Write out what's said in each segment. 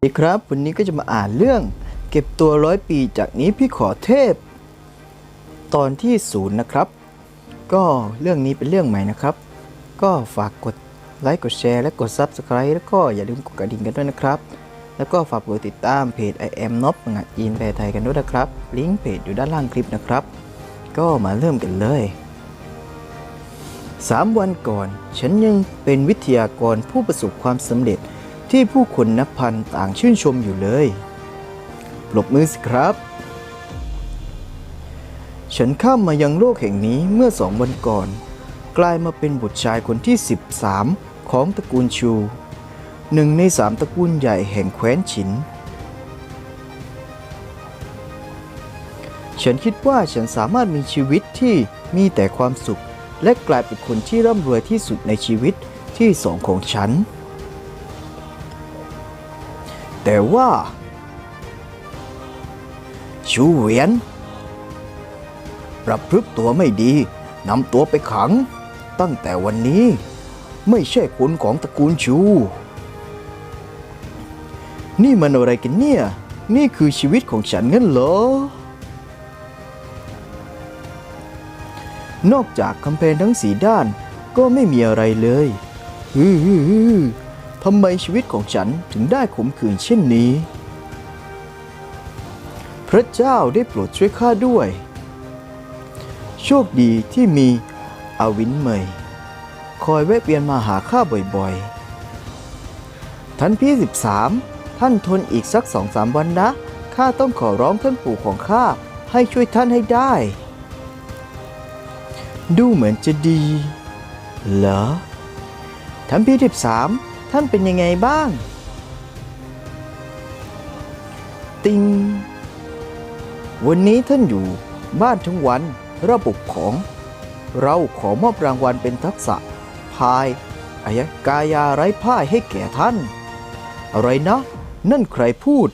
สวัสดีครับวันนี้ก็จะมาอ่านเรื่อง เก็บตัวร้อยปีจากนี้พี่ขอเทพ ตอนที่ศูนย์นะครับ ก็เรื่องนี้เป็นเรื่องใหม่นะครับ ก็ฝากกดไลค์กดแชร์และกด Subscribe แล้วก็อย่าลืมกดกระดิ่งกันด้วยนะครับ แล้วก็ฝากกดติดตามเพจ I am n o b งานจีนแปลไทยกันด้วยนะครับ ลิงก์เพจอยู่ด้านล่างคลิปนะครับ ก็มาเริ่มกันเลย 3 วันก่อน ฉันยังเป็นวิทยากรผู้ประสบความสำเร็จ ที่ผู้คนนับพันต่างชื่นชมอยู่เลยปรบมือสิครับ ฉันข้ามมายังโลกแห่งนี้เมื่อสองวันก่อน กลายมาเป็นบุตรชายคนที่ 13 ของตระกูลชู หนึ่งในสามตระกูลใหญ่แห่งแคว้นฉิน ฉันคิดว่าฉันสามารถมีชีวิตที่มีแต่ความสุข และกลายเป็นคนที่ร่ำรวยที่สุดในชีวิตที่สองของฉัน แต่ว่าชูเหวียนประพฤติตัวไม่ดีนำตัวไปขัง ตั้งแต่วันนี้ไม่ใช่คนของตระกูลชู นี่มันอะไรกันเนี่ย นี่คือชีวิตของฉันงั้นเหรอ นอกจากกำแพงทั้งสีด้านก็ไม่มีอะไรเลย อือ ทำไมชีวิตของฉันถึงได้ขมขื่นเช่นนี้ พระเจ้าได้โปรดช่วยข้าด้วย โชคดีที่มีอาวินเมย คอยแวะเวียนมาหาข้าบ่อยๆ ท่านพี่ 13 ท่านทนอีกสักสองสามวันนะ ข้าต้องขอร้องท่านปู่ของข้าให้ช่วยท่านให้ได้ ดูเหมือนจะดี เหรอท่านพี่ 13 ท่านเป็นยังไงบ้าง ติง วันนี้ท่านอยู่บ้านทั้งวันระบบของ เราขอมอบรางวัลเป็นทักษะ พายอายกายาไร้พ่ายให้แก่ท่าน อะไรนะ นั่นใครพูด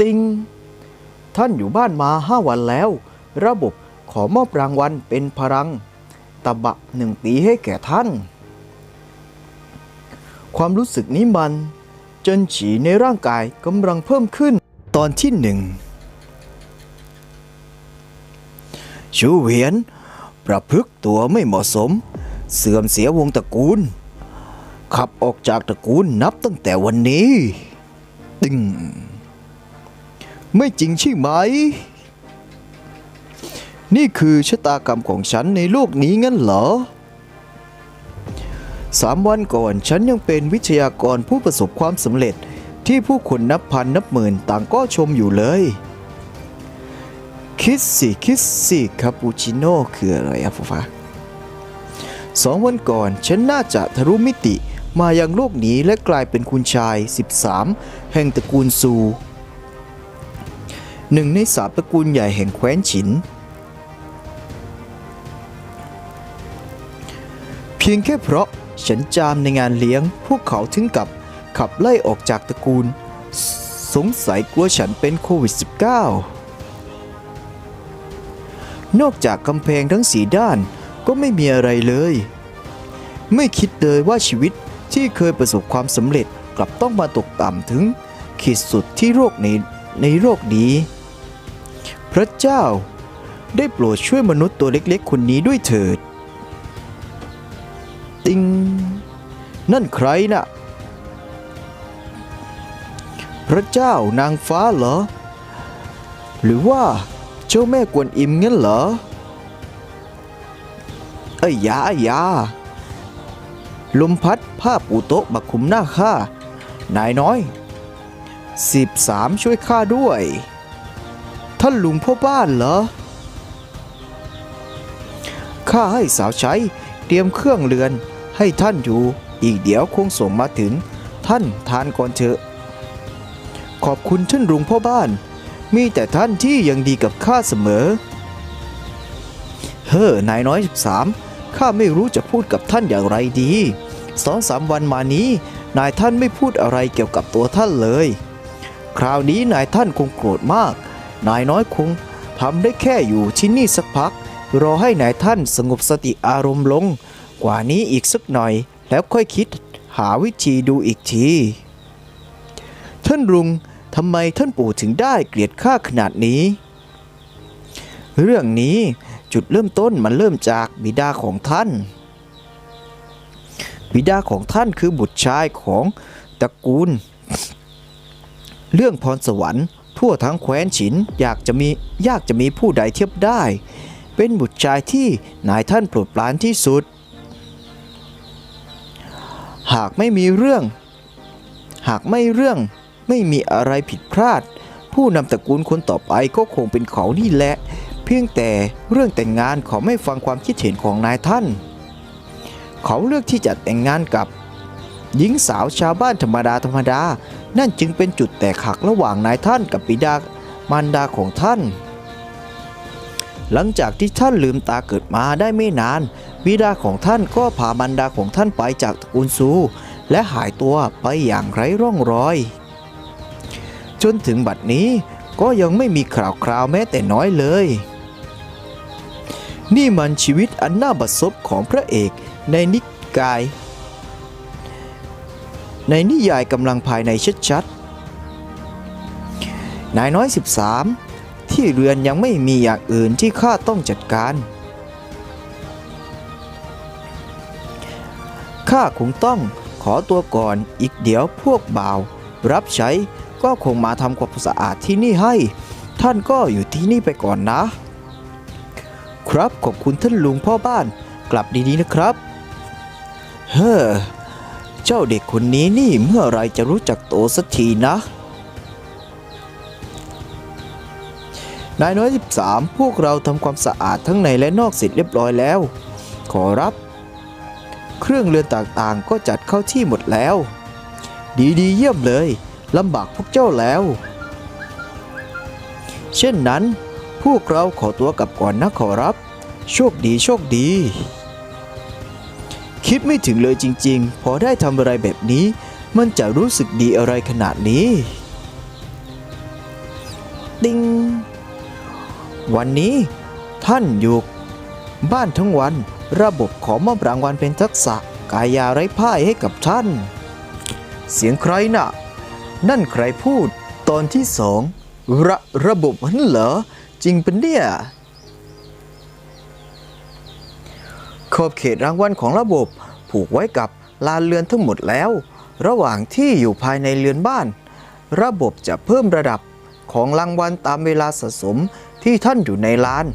ติง ท่านอยู่บ้านมาห้าวันแล้ว ระบบขอมอบรางวัลเป็นพลังตะบะหนึ่งปีให้แก่ท่าน ความรู้สึกนี้มัน จนฉีในร่างกายกำลังเพิ่มขึ้นตอนที่หนึ่งชูเหวียน ประพฤกตัวไม่เหมาะสม เสื่อมเสียวงตระกูล ขับออกจากตระกูลนับตั้งแต่วันนี้ ตึง ไม่จริงใช่ไหม นี่คือชะตากรรมของฉันในโลกนี้งั้นเหรอ สามวันก่อนฉันยังเป็นวิทยากรผู้ประสบความสำเร็จที่ผู้คนนับพันนับหมื่นต่างก็ชมอยู่เลย คิดสิคิดสิคาปูชิโน่คืออะไรอะฟฟ้าสองวันก่อนฉันน่าจะทะลุมิติมายังโลกนี้และกลายเป็นคุณชาย 13 แห่งตระกูลซูหนึ่งในสามตระกูลใหญ่แห่งแคว้นฉิน เพียงแค่เพราะ ฉันจามในงานเลี้ยง พวกเขาถึงกับขับไล่ออกจากตระกูล สงสัยกลัวฉันเป็นโควิด -19 นอกจากกำแพงทั้งสีด้านก็ไม่มีอะไรเลย ไม่คิดเลยว่าชีวิตที่เคยประสบความสำเร็จกลับต้องมาตกต่ำถึงขีดสุดที่โรคในในโรคนี้ พระเจ้าได้โปรดช่วยมนุษย์ตัวเล็กๆ คนนี้ด้วยเถิด ติง นั่นใครน่ะ พระเจ้านางฟ้าเหรอ หรือว่าเจ้าแม่กวนอิมงั้นเหรอ เอ้ยยาเอ้ยยา ลมพัดผ้าปูโต๊ะมาคุมหน้าข้า นายน้อยสิบสามช่วยข้าด้วย ท่านลุงพ่อบ้านเหรอ ข้าให้สาวใช้เตรียมเครื่องเรือน ให้ท่านอยู่ อีกเดี๋ยวคงส่งมาถึง ท่านทานก่อนเถอะ ขอบคุณท่านลุงพ่อบ้าน มีแต่ท่านที่ยังดีกับข้าเสมอ เฮ้อนายน้อย 13ข้าไม่รู้จะพูดกับท่านอย่างไรดีสองสามวันมานี้ นายท่านไม่พูดอะไรเกี่ยวกับตัวท่านเลย คราวนี้นายท่านคงโกรธมาก นายน้อยคงทำได้แค่อยู่ที่นี่สักพัก รอให้นายท่านสงบสติอารมณ์ลง กว่านี้อีกสักหน่อย แล้วค่อยคิดหาวิธีดูอีกที ท่านลุงทำไมท่านปู่ถึงได้เกลียดข้าขนาดนี้ เรื่องนี้จุดเริ่มต้นมันเริ่มจากบิดาของท่าน บิดาของท่านคือบุตรชายของตระกูล เรื่องพรสวรรค์ทั่วทั้งแคว้นฉินอยากจะมียากจะมีผู้ใดเทียบได้ เป็นบุตรชายที่นายท่านโปรดปรานที่สุด หากไม่มีเรื่อง หากไม่เรื่องไม่มีอะไรผิดพลาด ผู้นำตระกูลคนต่อไปก็คงเป็นเขานี่แหละ เพียงแต่เรื่องแต่งงานเขาไม่ฟังความคิดเห็นของนายท่าน เขาเลือกที่จะแต่งงานกับหญิงสาวชาวบ้านธรรมดาธรรมดา นั่นจึงเป็นจุดแตกหักระหว่างนายท่านกับบิดามารดาของท่าน หลังจากที่ท่านลืมตาเกิดมาได้ไม่นาน บิดาของท่านก็พามารดาของท่านไปจากตระกูลซู และหายตัวไปอย่างไร้ร่องรอย จนถึงบัดนี้ก็ยังไม่มีข่าวคราวแม้แต่น้อยเลย นี่มันชีวิตอันน่าบัดซบของพระเอกในนิกาย ในนิยายกำลังภายในชัดๆนายน้อย 13 ที่เรือนยังไม่มีอย่างอื่นที่ข้าต้องจัดการ ข้าคงต้องขอตัวก่อนอีกเดี๋ยวพวกบ่าว รับใช้ก็คงมาทำความสะอาดที่นี่ให้ ท่านก็อยู่ที่นี่ไปก่อนนะ ครับขอบคุณท่านลุงพ่อบ้านกลับดีๆนะครับ เฮ้อเจ้าเด็กคนนี้นี่เมื่อไรจะรู้จักโตสักทีนะนายน้อย 13 พวกเราทำความสะอาดทั้งในและนอกเสร็จเรียบร้อยแล้ว ขอรับ เครื่องเรือนต่างๆ ก็จัดเข้าที่หมดแล้ว ดีๆ เยี่ยมเลยลำบากพวกเจ้าแล้ว เช่นนั้น พวกเราขอตัวกลับก่อนนะขอรับ โชคดีโชคดี คิดไม่ถึงเลยจริง ๆ พอได้ทำอะไรแบบนี้ มันจะรู้สึกดีอะไรขนาดนี้ ติง วันนี้ท่านอยู่ บ้านทั้งวัน ระบบขอมอบรางวัลเป็นทักษะกายาไร้พ่ายให้กับท่าน เสียงใครน่ะ นั่นใครพูด ตอนที่สองระระบบนั้นเหรอ จริงเป็นเนี่ยขอบเขตรางวัลของระบบ ผูกไว้กับลานเรือนทั้งหมดแล้ว ระหว่างที่อยู่ภายในเรือนบ้าน ระบบจะเพิ่มระดับของรางวัลตามเวลาสะสมที่ท่านอยู่ในลาน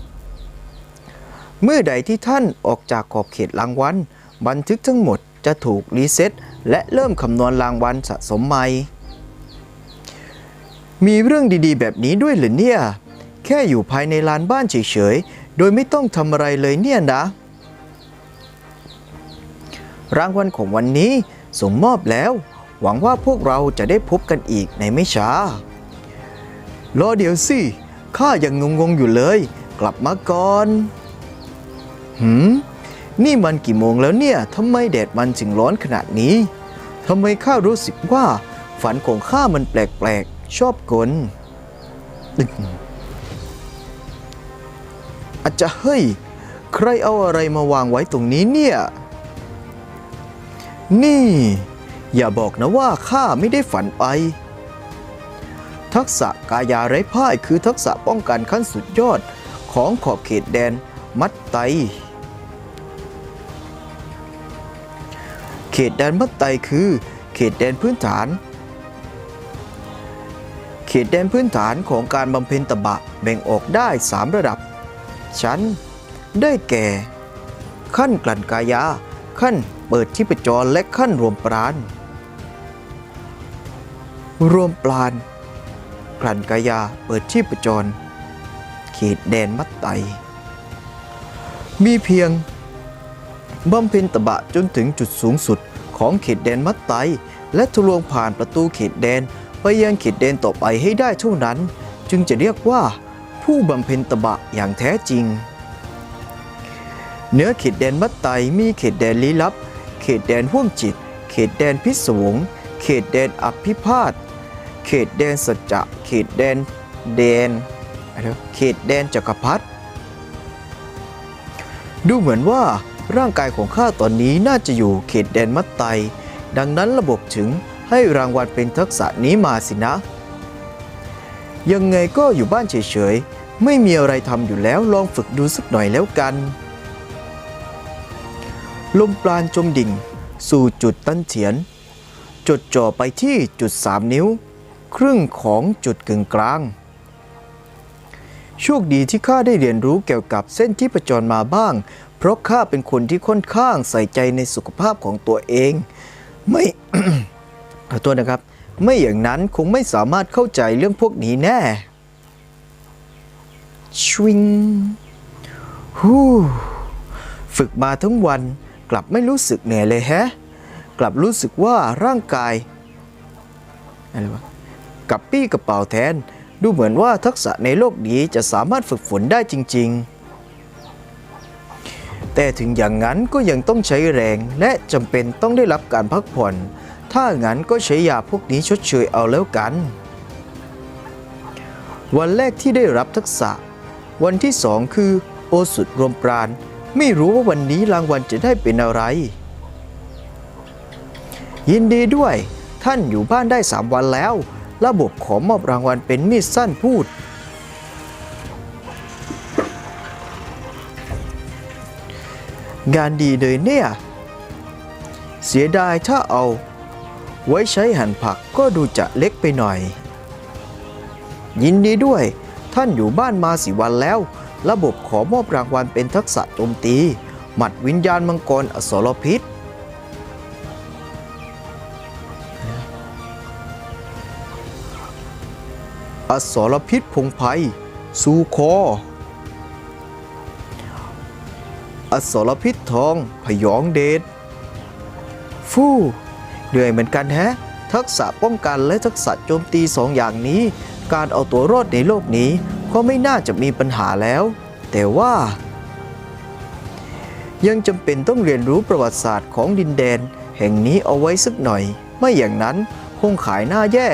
เมื่อใดที่ท่านออกจากขอบเขตรางวัลบันทึกทั้งหมดจะถูกรีเซ็ตและเริ่มคำนวณรางวัลสะสมใหม่ มีเรื่องดีๆ แบบนี้ด้วยหรือเนี่ย แค่อยู่ภายในลานบ้านเฉยๆ โดยไม่ต้องทำอะไรเลยเนี่ยนะ รางวัลของวันนี้ส่งมอบแล้ว หวังว่าพวกเราจะได้พบกันอีกในไม่ช้ารอเดี๋ยวสิ ข้ายังงงๆอยู่เลย กลับมาก่อน หืมนี่มันกี่โมงแล้วเนี่ยทำไมแดดมันจึงร้อนขนาดนี้ทำไมข้ารู้สึกว่า ฝันของข้ามันแปลกๆ ชอบกลอาจจะเฮ้ย ใครเอาอะไรมาวางไว้ตรงนี้เนี่ย นี่ อย่าบอกนะว่าข้าไม่ได้ฝันไป ทักษะกายาไร้พ่ายคือทักษะป้องกันขั้นสุดยอดของขอบเขตแดนมัตไต เขตแดนมัตไตคือ เขตแดนพื้นฐาน เขตแดนพื้นฐานของการบำเพ็ญตบะแบ่งออกได้ 3 ระดับ ชั้น ได้แก่ ขั้นกลั่นกายา ขั้นเปิดที่ประจรและขั้นรวมปราณรวมปราณกลั่นกายาเปิดที่ประจร เขตแดนมัตไตมีเพียง บำเพ็ญตบะจนถึงจุดสูงสุดของเขตแดนมัตไต และทะลวงผ่านประตูเขตแดน ไปยังเขตแดนต่อไปให้ได้เท่านั้น จึงจะเรียกว่าผู้บำเพ็ญตบะอย่างแท้จริง เหนือเขตแดนมัตไตมีเขตแดนลี้ลับ เขตแดนห่วงจิต เขตแดนพิศวง เขตแดนอภิพาทเขตแดนสัจจะ เขตแดนแดนเขตแดนจักรพรรดิดูเหมือนว่า ร่างกายของข้าตอนนี้น่าจะอยู่เขตแดนมัตไต ดังนั้นระบบถึงให้รางวัลเป็นทักษะนี้มาสินะ ยังไงก็อยู่บ้านเฉยๆ ไม่มีอะไรทำอยู่แล้วลองฝึกดูสักหน่อยแล้วกัน ลมปราณจมดิ่ง สู่จุดตั้นเถียน จดจ่อไปที่จุดสามนิ้ว ครึ่งของจุดกึ่งกลางโชคดีที่ข้าได้เรียนรู้เกี่ยวกับเส้นที่ประจรมาบ้าง เพราะข้าเป็นคนที่ค่อนข้างใส่ใจในสุขภาพของตัวเอง ไม่ขอโทษนะครับ ไม่อย่างนั้นคงไม่สามารถเข้าใจเรื่องพวกนี้แน่ชวิงฮู้ฝึกมาทั้งวันกลับไม่รู้สึกเหนื่อยเลยแฮะ กลับรู้สึกว่าร่างกายอะไรวะกับปี้กระเป๋าแทน ดูเหมือนว่าทักษะในโลกนี้จะสามารถฝึกฝนได้จริง ๆ แต่ถึงอย่างนั้นก็ยังต้องใช้แรงและจำเป็นต้องได้รับการพักผ่อน ถ้างั้นก็ใช้ยาพวกนี้ชดเชยเอาแล้วกัน วันแรกที่ได้รับทักษะ วันที่สองคือโอสุดรวมปราณ ไม่รู้ว่าวันนี้รางวัลจะได้เป็นอะไร ยินดีด้วย ท่านอยู่บ้านได้ 3 วันแล้ว ระบบขอมอบรางวัลเป็นมีดสั้นพูด งานดีเลยเนี่ย เสียดายถ้าเอา ไว้ใช้หั่นผักก็ดูจะเล็กไปหน่อย ยินดีด้วย ท่านอยู่บ้านมาสี่วันแล้ว ระบบขอมอบรางวัลเป็นทักษะโจมตี หมัดวิญญาณมังกรอสรพิษอสรพิษพงไพสู่คอ อสรพิษทอง พยองเดชฟู่เหนื่อยเหมือนกันแฮะ ทักษะป้องกันและทักษะโจมตีสองอย่างนี้ การเอาตัวรอดในโลกนี้ก็ไม่น่าจะมีปัญหาแล้ว แต่ว่า ยังจำเป็นต้องเรียนรู้ประวัติศาสตร์ของดินแดน แห่งนี้เอาไว้สักหน่อย ไม่อย่างนั้นคงขายหน้าแย่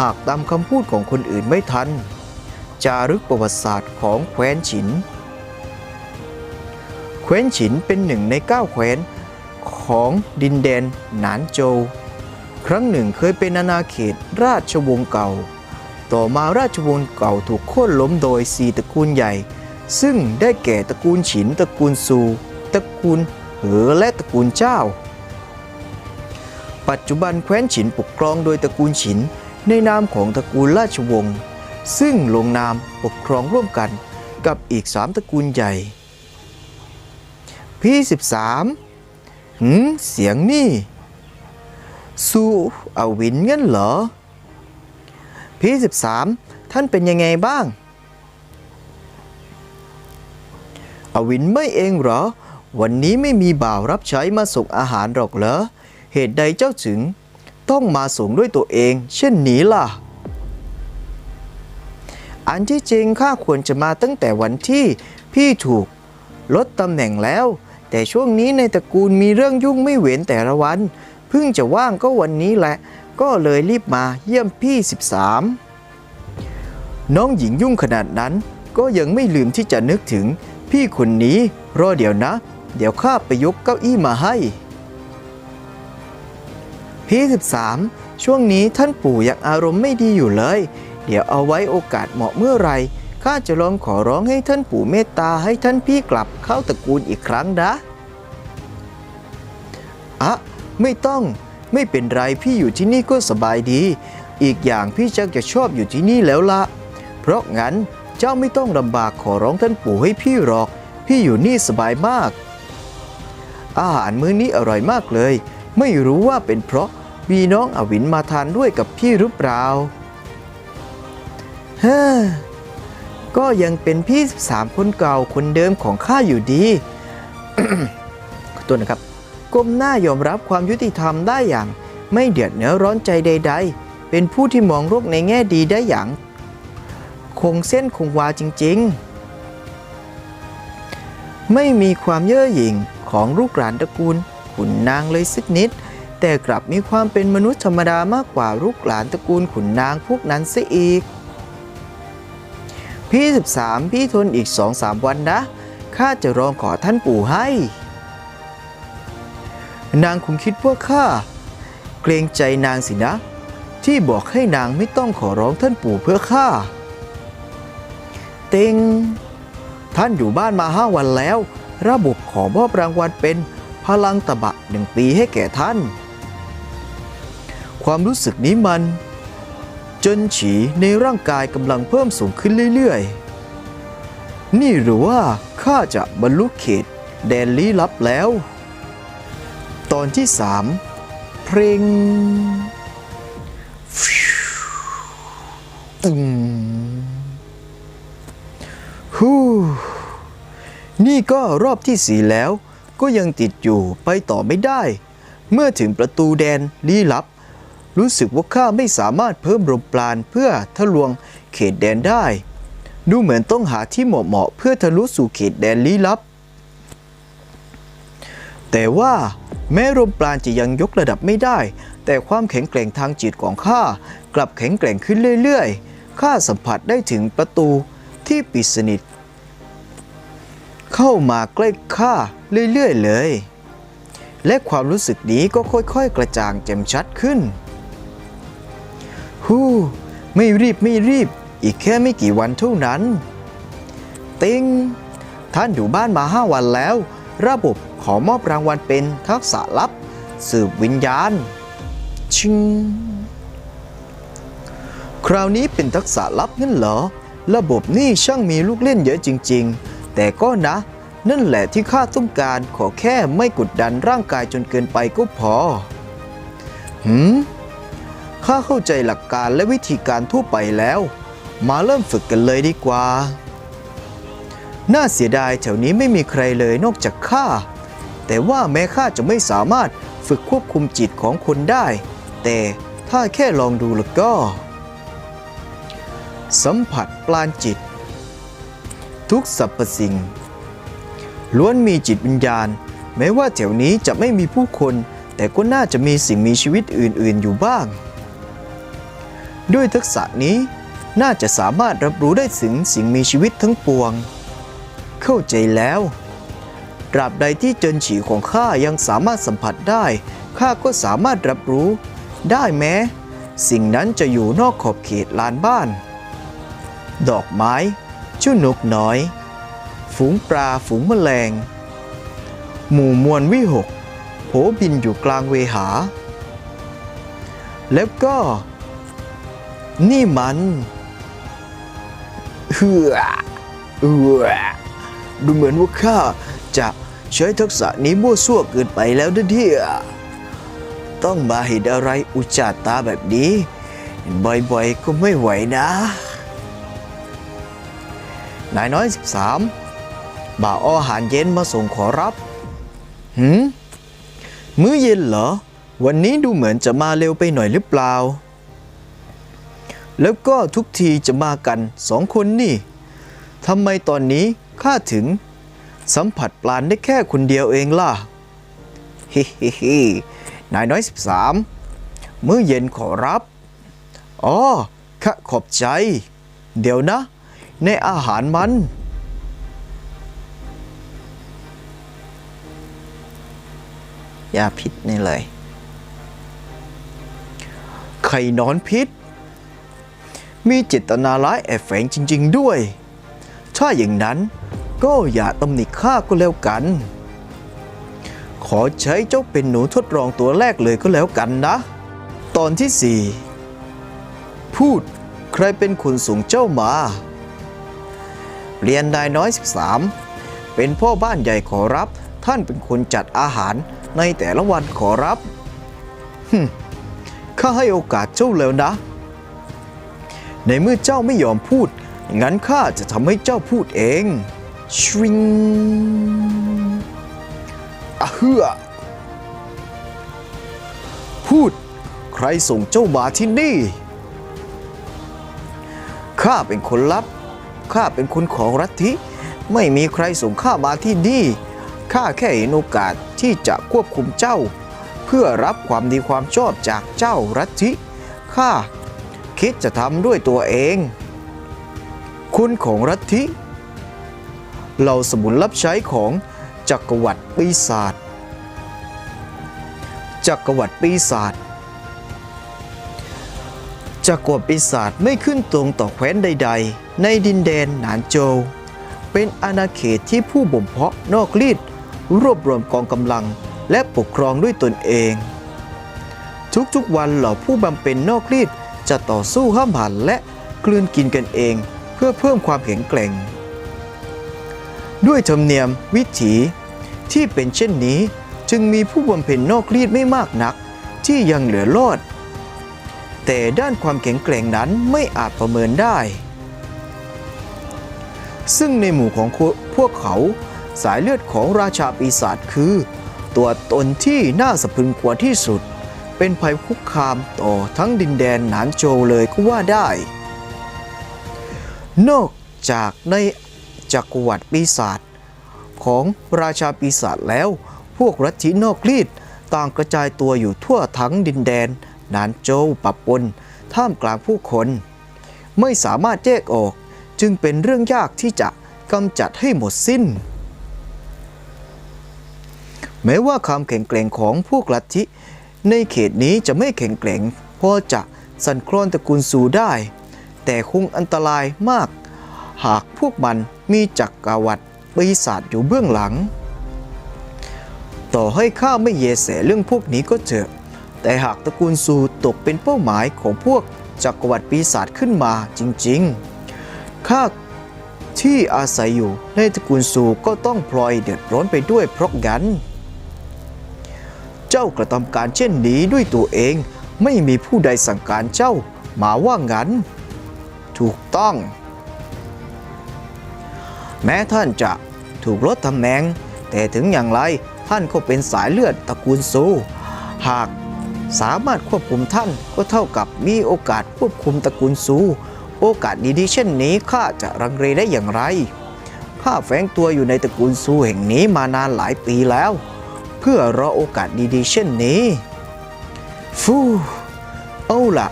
หากตามคำพูดของคนอื่นไม่ทัน จารึกประวัติศาสตร์ของแคว้นฉิน แคว้นฉินเป็นหนึ่งในเก้าแคว้นของดินแดนหนานโจว ครั้งหนึ่งเคยเป็นอาณาเขตราชวงศ์เก่า ต่อมาราชวงศ์เก่าถูกโค่นล้มโดยสี่ตระกูลใหญ่ ซึ่งได้แก่ตระกูลฉิน ตระกูลซู ตระกูลเหอและตระกูลเจ้า ปัจจุบันแคว้นฉินปกครองโดยตระกูลฉิน ในนามของตระกูลราชวงศ์ซึ่งลงนามปกครองร่วมกันกับอีกสามตระกูลใหญ่ พี่13หืมเสียงนี่สู้อวินงั้นเหรอ พี่13ท่านเป็นยังไงบ้าง อวินไม่เองเหรอ วันนี้ไม่มีบ่าวรับใช้มาส่งอาหารหรอกเหรอ เหตุใดเจ้าถึง ต้องมาส่งด้วยตัวเอง เช่นนี้ล่ะ อันที่จริงข้าควรจะมาตั้งแต่วันที่พี่ถูกลดตำแหน่งแล้ว แต่ช่วงนี้ในตระกูลมีเรื่องยุ่งไม่เว้นแต่ละวัน เพิ่งจะว่างก็วันนี้แหละ ก็เลยรีบมาเยี่ยมพี่ 13 น้องหญิงยุ่งขนาดนั้น ก็ยังไม่ลืมที่จะนึกถึง พี่คนนี้รอเดี๋ยวนะ เดี๋ยวข้าไปยกเก้าอี้มาให้พี่ 13 ช่วงนี้ท่านปู่ยังอารมณ์ไม่ดีอยู่เลย เดี๋ยวเอาไว้โอกาสเหมาะเมื่อไร ข้าจะลองขอร้องให้ท่านปู่เมตตาให้ท่านพี่กลับเข้าตระกูลอีกครั้งนะอะไม่ต้องไม่เป็นไรพี่อยู่ที่นี่ก็สบายดี อีกอย่างพี่ชักจะชอบอยู่ที่นี่แล้วละเพราะงั้นเจ้าไม่ต้องลำบากขอร้องท่านปู่ให้พี่หรอก พี่อยู่นี่สบายมาก อาหารมื้อนี้อร่อยมากเลย ไม่รู้ว่าเป็นเพราะมีน้องอวินมาทานด้วยกับพี่หรือเปล่าเฮ้อ ก็ยังเป็นพี่สามคนเก่าคนเดิมของข้าอยู่ดีขอโทษนะครับก้มหน้ายอมรับความยุติธรรมได้อย่าง ไม่เดือดเนื้อร้อนใจใด ๆ เป็นผู้ที่มองโลกในแง่ดีได้อย่าง คงเส้นคงวาจริง ๆ ไม่มีความเย่อหยิ่งของลูกหลานตระกูลขุนนางเลยสักนิด แต่กลับมีความเป็นมนุษย์ธรรมดามากกว่าลูกหลานตระกูลขุนนางพวกนั้นเสียอีก พี่ 13 พี่ทนอีก 2-3 วันนะ ข้าจะร้องขอท่านปู่ให้ นางคงคิดว่าข้าเกรงใจนางสินะ ที่บอกให้นางไม่ต้องขอร้องท่านปู่เพื่อข้า เต็ง ท่านอยู่บ้านมาห้าวันแล้ว ระบบขอมอบรางวัลเป็นพลังตะบะหนึ่งปีให้แก่ท่าน ความรู้สึกนี้มัน จนฉีในร่างกายกำลังเพิ่มสูงขึ้นเรื่อยๆ นี่หรือว่าข้าจะบรรลุเขตแดนลี้ลับแล้ว ตอนที่สามเพลงตึมฮู้นี่ก็รอบที่สี่แล้วก็ยังติดอยู่ไปต่อไม่ได้ เมื่อถึงประตูแดนลี้ลับ รู้สึกว่าข้าไม่สามารถเพิ่มลมปราณเพื่อทะลวงเขตแดนได้ ดูเหมือนต้องหาที่เหมาะๆเพื่อทะลุสู่เขตแดนลี้ลับ แต่ว่าแม้ลมปราณจะยังยกระดับไม่ได้ แต่ความแข็งแกร่งทางจิตของข้ากลับแข็งแกร่งขึ้นเรื่อยๆ ข้าสัมผัสได้ถึงประตูที่ปิดสนิท เข้ามาใกล้ข้าเรื่อยๆเลย และความรู้สึกนี้ก็ค่อยๆ กระจ่างแจ่มชัดขึ้น ฮู้ไม่รีบไม่รีบ อีกแค่ไม่กี่วันเท่านั้น ติง ท่านอยู่บ้านมาห้าวันแล้ว ระบบขอมอบรางวัลเป็นทักษะลับ สืบวิญญาณ ชิง คราวนี้เป็นทักษะลับงั้นเหรอ ระบบนี่ช่างมีลูกเล่นเยอะจริง ๆ แต่ก็นะ นั่นแหละที่ข้าต้องการขอแค่ไม่กดดันร่างกายจนเกินไปก็พอหืม ข้าเข้าใจหลักการและวิธีการทั่วไปแล้ว มาเริ่มฝึกกันเลยดีกว่า น่าเสียดายแถวนี้ไม่มีใครเลยนอกจากข้า แต่ว่าแม้ข้าจะไม่สามารถฝึกควบคุมจิตของคนได้ แต่ถ้าแค่ลองดูแล้วก็ สัมผัสปลานจิต ทุกสรรพสิ่ง ล้วนมีจิตวิญญาณ แม้ว่าแถวนี้จะไม่มีผู้คน แต่ก็น่าจะมีสิ่งมีชีวิตอื่น ๆ อยู่บ้าง ด้วยทักษะนี้น่าจะสามารถรับรู้ได้ถึงสิ่งมีชีวิตทั้งปวง เข้าใจแล้ว ตราบใดที่เจนฉีของข้ายังสามารถสัมผัสได้ข้าก็สามารถรับรู้ ได้แม้ สิ่งนั้นจะอยู่นอกขอบเขตลานบ้าน ดอกไม้เจ้านกน้อย ฝูงปลาฝูงแมลง หมู่มวลวิหกโผบินอยู่กลางเวหา แล้วก็ นี่มันเฮือเอือดูเหมือนว่าข้าจะใช้ทักษะนี้มั่วซั่วเกินไปแล้วนะเดียต้องมาเห็นอะไรอุจจาตาแบบนี้บ่อยๆก็ไม่ไหวนะ นายน้อย 13 บ่าวเอาอาหารเย็นมาส่งขอรับหืมมื้อเย็นเหรอ วันนี้ดูเหมือนจะมาเร็วไปหน่อยหรือเปล่า แล้วก็ทุกทีจะมากันสองคนนี่ทำไมตอนนี้ข้าถึง สัมผัสปลานได้แค่คนเดียวเองล่ะฮิฮิฮินายน้อย 13 มื้อเย็นขอรับ อ๋อข้าขอบใจ เดี๋ยวนะ ในอาหารมัน ยาพิษนี่เลย ไข่นอนพิษ มีเจตนาร้ายแอบแฝงจริง ๆ ด้วย ถ้าอย่างนั้นก็อย่าตำหนิข้าก็แล้วกัน ขอใช้เจ้าเป็นหนูทดลองตัวแรกเลยก็แล้วกันนะ ตอนที่สี่พูดใครเป็นคนส่งเจ้ามา เรียนนายน้อย 13 เป็นพ่อบ้านใหญ่ขอรับ ท่านเป็นคนจัดอาหารในแต่ละวันขอรับข้าให้โอกาสเจ้าแล้วนะ ในเมื่อเจ้าไม่ยอมพูด งั้นข้าจะทำให้เจ้าพูดเองชวิงอะเฮือพูด ใครส่งเจ้ามาที่นี่ ข้าเป็นคนลับ ข้าเป็นคนของรัฐทิไม่มีใครส่งข้ามาที่นี่ ข้าแค่เห็นโอกาสที่จะควบคุมเจ้า เพื่อรับความดีความชอบจากเจ้ารัฐทิข้า คิดจะทำด้วยตัวเอง คุณของรัฐทิเราสมุนรับใช้ของจักรวรรดิปีศาจจักรวรรดิปีศาจจักรวรรดิปีศาจไม่ขึ้นตรงต่อแคว้นใด ๆ ในดินแดนหนานโจวเป็นอาณาเขตที่ผู้บ่มเพาะนอกรีดรวบรวมกองกำลังและปกครองด้วยตนเอง ทุกๆวันเหล่าผู้บำเพ็ญนอกรีด จะต่อสู้ห้ามหันและกลืนกินกันเองเพื่อเพิ่มความแข็งแกร่ง ด้วยธรรมเนียมวิถีที่เป็นเช่นนี้จึงมีผู้บำเพ็ญนอกรีดไม่มากนักที่ยังเหลือรอด แต่ด้านความแข็งแกร่งนั้นไม่อาจประเมินได้ ซึ่งในหมู่ของพวกเขาสายเลือดของราชาปีศาจคือ ตัวตนที่น่าสะพรึงกลัวที่สุด เป็นภัยคุกคามต่อทั้งดินแดนหนานโจวเลยก็ว่าได้ นอกจากในจักรวรรดิปีศาจของราชาปีศาจแล้ว พวกรัฐินอกรีดต่างกระจายตัวอยู่ทั่วทั้งดินแดนหนานโจวปะปนท่ามกลางผู้คน ไม่สามารถแยกออกจึงเป็นเรื่องยากที่จะกำจัดให้หมดสิ้น แม้ว่าความแข็งแกร่งของพวกลัทธิ ในเขตนี้จะไม่แข็งแกร่งพอจะสั่นคลอนตระกูลซูได้ แต่คงอันตรายมาก หากพวกมันมีจักรวรรดิปีศาจอยู่เบื้องหลัง ต่อให้ข้าไม่เยแสเรื่องพวกนี้ก็เถอะ แต่หากตระกูลซูตกเป็นเป้าหมายของพวกจักรวรรดิปีศาจขึ้นมาจริงๆ ข้าที่อาศัยอยู่ในตระกูลซูก็ต้องพลอยเดือดร้อนไปด้วยเพราะงั้น จ้ากระทำการเช่นนี้ด้วยตัวเอง ไม่มีผู้ใดสั่งการเจ้ามาว่างั้น ถูกต้อง แม้ท่านจะถูกลดตำแหน่ง แต่ถึงอย่างไรท่านก็เป็นสายเลือดตระกูลซู หากสามารถควบคุมท่านก็เท่ากับมีโอกาสควบคุมตระกูลซู โอกาสดีๆเช่นนี้ข้าจะรังเรได้อย่างไร ข้าแฝงตัวอยู่ในตระกูลซูแห่งนี้มานานหลายปีแล้ว เพื่อรอโอกาสดีๆ เช่นนี้ ฟูเอาละ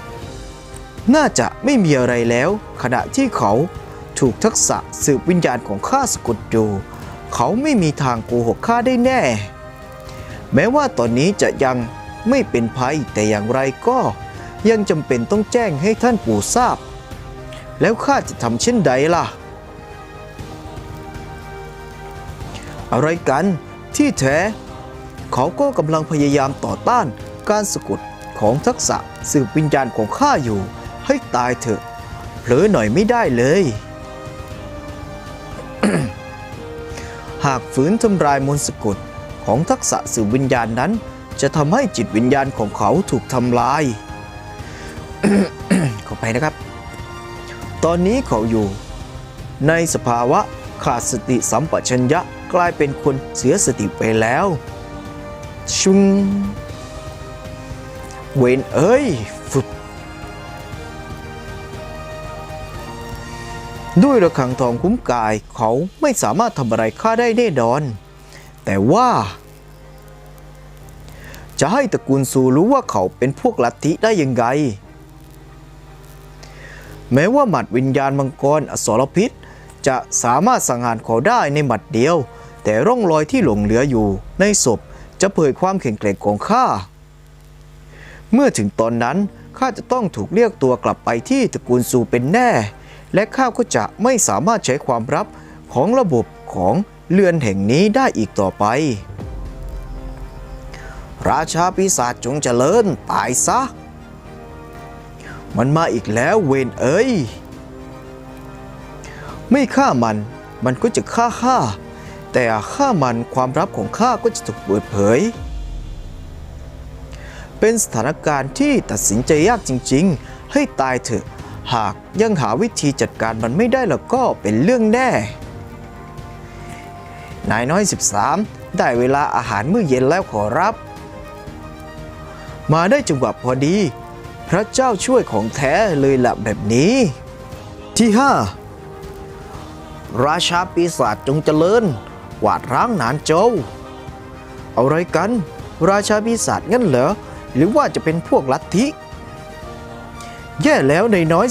น่าจะไม่มีอะไรแล้ว ขณะที่เขาถูกทักษะสืบวิญญาณของข้าสะกดอยู่ เขาไม่มีทางโกหกข้าได้แน่ แม้ว่าตอนนี้จะยังไม่เป็นภัยแต่อย่างไรก็ยังจำเป็นต้องแจ้งให้ท่านปู่ทราบ แล้วข้าจะทำเช่นใดล่ะ อะไรกันที่แท้ เขาก็กำลังพยายามต่อต้านการสะกดของทักษะสืบวิญญาณของข้าอยู่ ให้ตายเถอะเผลอหน่อยไม่ได้เลย หากฝืนทำลายมนต์สะกดของทักษะสืบวิญญาณนั้น จะทำให้จิตวิญญาณของเขาถูกทำลายขอไปนะครับ ตอนนี้เขาอยู่ ในสภาวะขาดสติสัมปชัญญะกลายเป็นคนเสียสติไปแล้ว ชุงเวนเอ้ยฟุบด้วยระฆังทองคุ้มกายเขาไม่สามารถทำอะไรข้าได้แน่นอน แต่ว่า จะให้ตระกูลซูรู้ว่าเขาเป็นพวกลัทธิได้ยังไง แม้ว่าหมัดวิญญาณมังกรอสรพิษ จะสามารถสังหารเขาได้ในหมัดเดียว แต่ร่องรอยที่หลงเหลืออยู่ในศพ จะเผยความแข็งแกร่งของข้า เมื่อถึงตอนนั้นข้าจะต้องถูกเรียกตัวกลับไปที่ตระกูลซูเป็นแน่ และข้าก็จะไม่สามารถใช้ความลับของระบบของเรือนแห่งนี้ได้อีกต่อไป ราชาปีศาจจงเจริญตายซะ มันมาอีกแล้วเวนเอ้ย ไม่ฆ่ามัน มันก็จะฆ่าข้า แต่ฆ่ามันความลับของข้าก็จะถูกเปิดเผย เป็นสถานการณ์ที่ตัดสินใจยากจริง ๆ ให้ตายเถอะ หากยังหาวิธีจัดการมันไม่ได้แล้วก็เป็นเรื่องแน่ นายน้อย 13 ได้เวลาอาหารมื้อเย็นแล้วขอรับ มาได้จังหวะพอดี พระเจ้าช่วยของแท้เลยละแบบนี้ ที่ 5ราชาปีศาจจงเจริญ กวาดร้างนานโจวเอาไรกัน ราชาปีศาจงั้นเหรอ หรือว่าจะเป็นพวกลัทธิ แย่แล้วในน้อย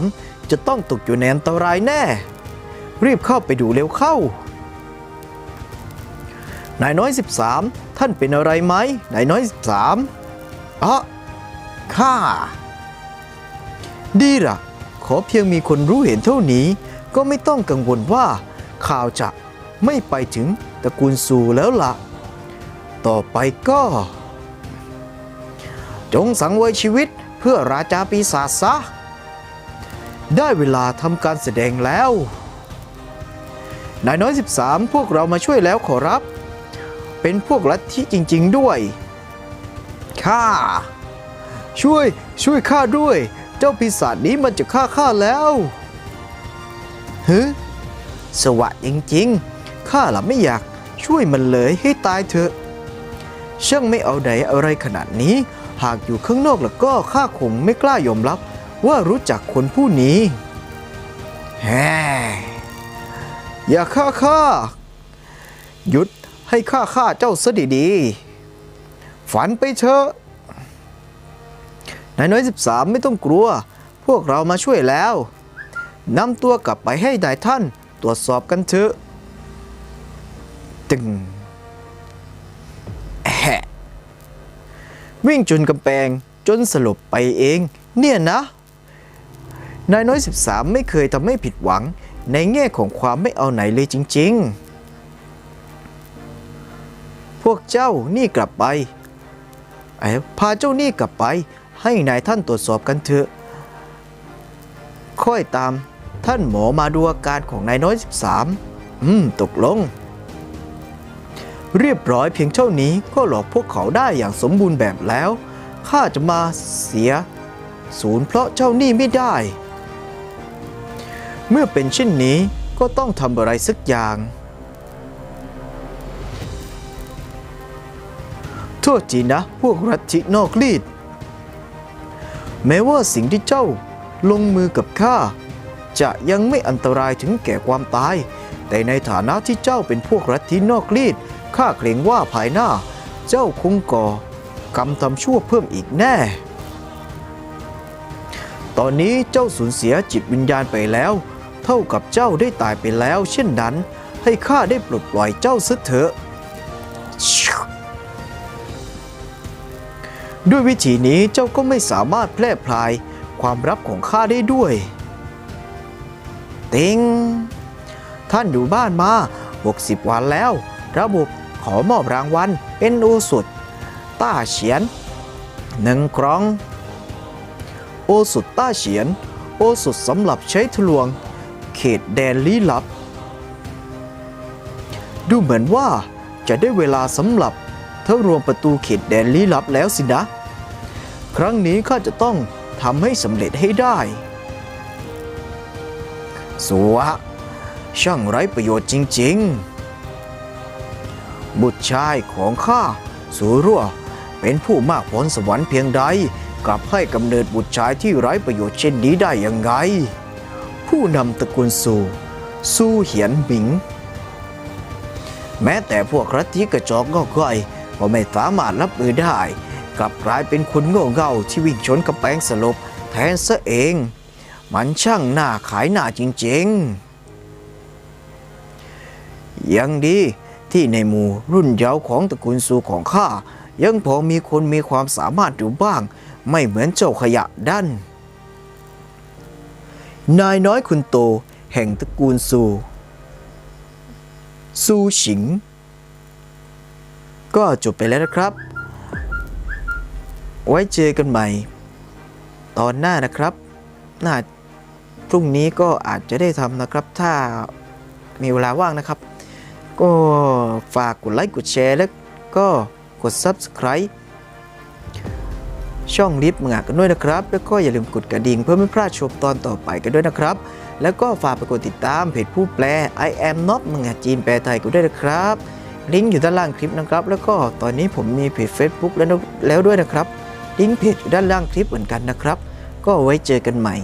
13 จะต้องตกอยู่ในอันตรายแน่ รีบเข้าไปดูเร็วเข้านายน้อย 13 ท่านเป็นอะไรไหมนายน้อย 13อ๋อข้าดีล่ะ ขอเพียงมีคนรู้เห็นเท่านี้ ก็ไม่ต้องกังวลว่าข่าวจะ ไม่ไปถึงตระกูลซูแล้วละ่ะ ต่อไปก็ จงสังเวยชีวิตเพื่อราชาปีศาจซะ ได้เวลาทำการแสดงแล้ว นายน้อย 13 พวกเรามาช่วยแล้วขอรับ เป็นพวกลัทธิจริง ๆ ด้วย ข้า ช่วยช่วยข้าด้วย เจ้าปีศาจนี้มันจะฆ่าข้าแล้วฮึสวะจริง ๆ ข้าล่ะไม่อยากช่วยมันเลยให้ตายเถอะช่างไม่เอาไหนอะไรขนาดนี้ หากอยู่ข้างนอกแล้วก็ข้าคงไม่กล้ายอมรับ ว่ารู้จักคนผู้นี้แฮอย่าฆ่าข้าหยุดให้ข้าฆ่าเจ้าซะดีๆ ฝันไปเถอะนายน้อย 13 ไม่ต้องกลัว พวกเรามาช่วยแล้วนำตัวกลับไปให้นายท่านตรวจสอบกันเถอะ ตึงแอะวิ่งจนกำแพงจนสลบไปเอง เนี่ยนะนายน้อย 13 ไม่เคยทำให้ผิดหวังในแง่ของความไม่เอาไหนเลยจริง ๆ พวกเจ้านี่กลับไปไอ้พาเจ้านี่กลับไป ให้นายท่านตรวจสอบกันเถอะ ค่อยตามท่านหมอมาดูอาการของนายน้อย 13 อืม ตกลง เรียบร้อยเพียงเท่านี้ก็หลอกพวกเขาได้อย่างสมบูรณ์แบบแล้ว ข้าจะมาเสีย ศูนย์เพราะเจ้าหนี้ไม่ได้ เมื่อเป็นเช่นนี้ก็ต้องทำอะไรสักอย่าง โทษจีนะพวกรัฐินอกลีด แม้ว่าสิ่งที่เจ้าลงมือกับข้าจะยังไม่อันตรายถึงแก่ความตาย แต่ในฐานะที่เจ้าเป็นพวกรัฐทินอกลีด ข้าเกรงว่าภายหน้า เจ้าคงก่อกรรมทำชั่วเพิ่มอีกแน่ ตอนนี้เจ้าสูญเสียจิตวิญญาณไปแล้ว เท่ากับเจ้าได้ตายไปแล้ว เช่นนั้น ให้ข้าได้ปลดปล่อยเจ้าซะเถอะ ด้วยวิธีนี้เจ้าก็ไม่สามารถแพร่พลายความลับของข้าได้ด้วยติง ท่านอยู่บ้านมา 60 วันแล้ว ระบบ ขอมอบรางวัลเป็นโอสุด ต้าเฉียนหนึ่งครั้งโอสุดต้าเฉียน โอสุดสำหรับใช้ทะลวง เขตแดนลี้ลับ ดูเหมือนว่าจะได้เวลาสำหรับทะลวงประตูเขตแดนลี้ลับแล้วสินะ ครั้งนี้ข้าจะต้องทำให้สำเร็จให้ได้สัวช่างไร้ประโยชน์จริง ๆ บุตรชายของข้าสูรั่วเป็นผู้มากพรสวรรค์เพียงใดกลับให้กำเนิดบุตรชายที่ไร้ประโยชน์เช่นนี้ได้ยังไง ผู้นำตระกูลซูซูเหียนหมิง แม้แต่พวกรัฐที่กระจอกงอกง่อยก็ไม่สามารถรับมือได้ กลับกลายเป็นคนโง่เง่าที่วิ่งชนกระแปงสลบแทนซะเอง มันช่างหน่าขายหน้าจริงๆ ยังดี ที่ในหมู่รุ่นเยาว์ของตระกูลซูของข้ายังพอมีคนมีความสามารถอยู่บ้าง ไม่เหมือนเจ้าขยะด้านนายน้อยคุณโตแห่งตระกูลซูซูฉิง ก็จบไปแล้วนะครับ ไว้เจอกันใหม่ ตอนหน้านะครับน่าพรุ่งนี้ก็อาจจะได้ทำนะครับ ถ้ามีเวลาว่างนะครับ ก็ฝากกดไลค์กดแชร์แล้วก็กด Subscribe ช่องลิฟต์มึงอะกันด้วยนะครับ แล้วก็อย่าลืมกดกระดิ่งเพื่อไม่พลาดชมตอนต่อไปกันด้วยนะครับ แล้วก็ฝากไปกดติดตามเพจผู้แปล I am not มึงอะจีนแปลไทยกันด้วยนะครับ ลิงก์อยู่ด้านล่างคลิปนะครับ แล้วก็ตอนนี้ผมมีเพจ Facebook แล้วแล้วด้วยนะครับ ลิงก์เพจอยู่ด้านล่างคลิปเหมือนกันนะครับ ก็ไว้เจอกันใหม่